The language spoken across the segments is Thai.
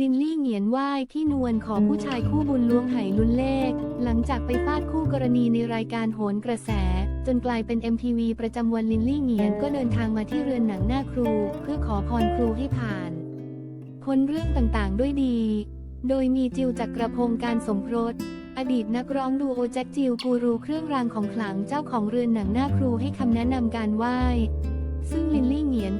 ลินลี่เหงียนไหว้พี่นวลขอผู้ชายคู่บุญล้วงไหลุ้นเลข หลังจากไปฟาดคู่กรณีในรายการโหนกระแส จนกลายเป็น MTV ประจำวันลินลี่เหงียนก็เดินทางมาที่เรือนหนังหน้าครู เพื่อขอพรครูให้ผ่านพ้นเรื่องต่างๆด้วยดี โดยมีจิวจักรพงศ์การสมพรสอดีตนักร้องดูโอแจ็คจิวกูรูเครื่องรางของขลังเจ้าของเรือนหนังหน้าครูให้คำแนะนำการไหว้ซึ่งลิน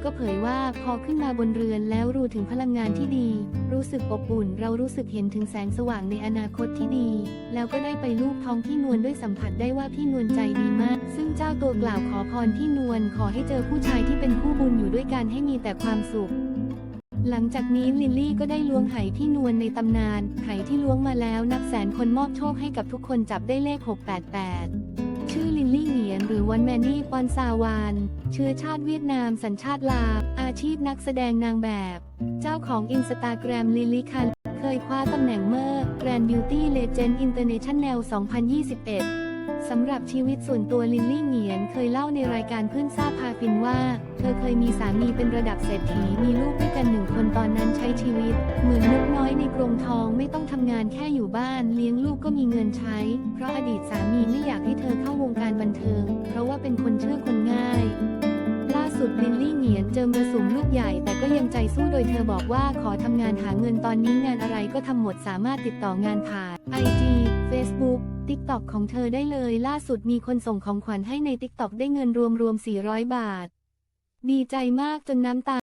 ก็เผยว่าพอขึ้นมาบนเรือนแล้วรู้ถึงพลังงานที่ดี รู้สึกอบอุ่น เรารู้สึกเห็นถึงแสงสว่างในอนาคตที่ดี แล้วก็ได้ไปลูบท้องพี่นวลด้วยสัมผัสได้ว่าพี่นวลใจดีมาก ซึ่งเจ้าตัวกล่าวขอพรพี่นวลขอให้เจอผู้ชายที่เป็นคู่บุญอยู่ด้วยกันให้มีแต่ความสุขหลังจากนี้ลิลลี่ก็ได้ล้วงไหพี่นวลในตำนานไหที่ล้วงมาแล้วนับแสนคนมอบโชคให้กับทุกคนจับได้เลข 688 ชื่อลินลี่ ยนหรือวันแมนนี่ปอนซาวาน เชื้อชาติเวียดนามสัญชาติลาว อาชีพนักแสดงนางแบบ เจ้าของอินสตาแกรมลิลลี่คัน เคยคว้าตำแหน่งเมอร์แกรนด์บิวตี้เลเจนด์อินเตอร์เนชั่นแนล 2021 สำหรับชีวิตส่วนตัวลินลี่เหงียนเคยเล่าในรายการเพื่อนทราบพาฟินว่า เธอเคยมีสามีเป็นระดับเศรษฐีมีลูกด้วยกันหนึ่งคนตอนนั้นใช้ชีวิต เหมือนนกน้อยในกรงทองไม่ต้องทำงานแค่อยู่บ้านเลี้ยงลูกก็มีเงินใช้ เพราะอดีตสา เทิง เพราะว่าเป็นคนเชื่อคนง่าย ล่าสุดลินลี่เหงียนเจอมรสุมลูกใหญ่แต่ก็ยังใจสู้โดยเธอบอกว่าขอทำงานหาเงินตอนนี้งานอะไรก็ทำหมดสามารถติดต่องานผ่าน IG Facebook TikTok ของเธอได้เลย ล่าสุดมีคนส่งของขวัญให้ใน TikTok ได้เงินรวมๆ400 บาท ดีใจมากจนน้ำตา